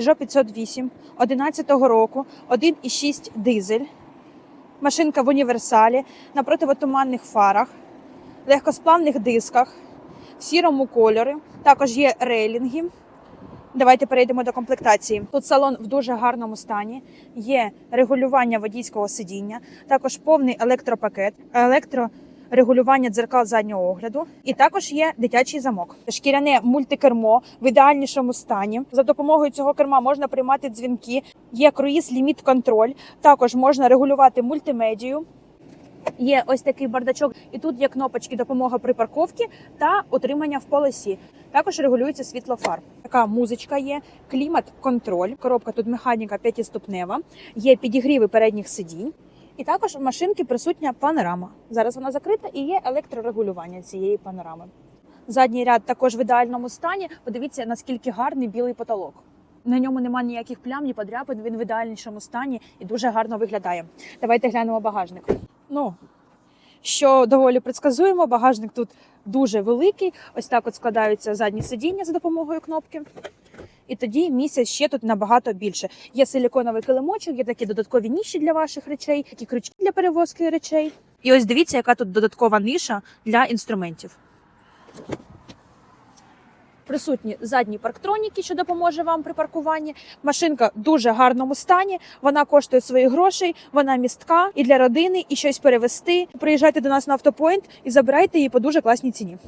Peugeot 508 11 року, 1,6 дизель. Машинка в універсалі на противотуманних фарах, легкосплавних дисках, в сірому кольорі. Також є рейлінги. Давайте перейдемо до комплектації. Тут салон в дуже гарному стані. Є регулювання водійського сидіння, також повний електропакет, електрорегулювання дзеркал заднього огляду. І також є дитячий замок. Шкіряне мультикермо в ідеальнішому стані. За допомогою цього керма можна приймати дзвінки. Є круїз ліміт контроль. Також можна регулювати мультимедію. Є ось такий бардачок, і тут є кнопочки допомога при парковці та утримання в полосі. Також регулюється світло фар. Така музичка є, клімат, контроль. Коробка тут механіка п'ятиступнева, є підігріви передніх сидінь. І також в машинки присутня панорама. Зараз вона закрита і є електрорегулювання цієї панорами. Задній ряд також в ідеальному стані. Подивіться, наскільки гарний білий потолок. На ньому немає ніяких плям, ні подряпин. Він в ідеальнішому стані і дуже гарно виглядає. Давайте глянемо багажник. Ну, що доволі предсказуємо, багажник тут дуже великий. Ось так от складаються задні сидіння за допомогою кнопки. І тоді місця ще тут набагато більше. Є силіконовий килимочок, є такі додаткові ніші для ваших речей, такі крючки для перевозки речей. І ось дивіться, яка тут додаткова ниша для інструментів. Присутні задні парктроніки, що допоможе вам при паркуванні. Машинка в дуже гарному стані. Вона коштує своїх грошей, вона містка і для родини, і щось перевезти. Приїжджайте до нас на автопоінт і забирайте її по дуже класній ціні.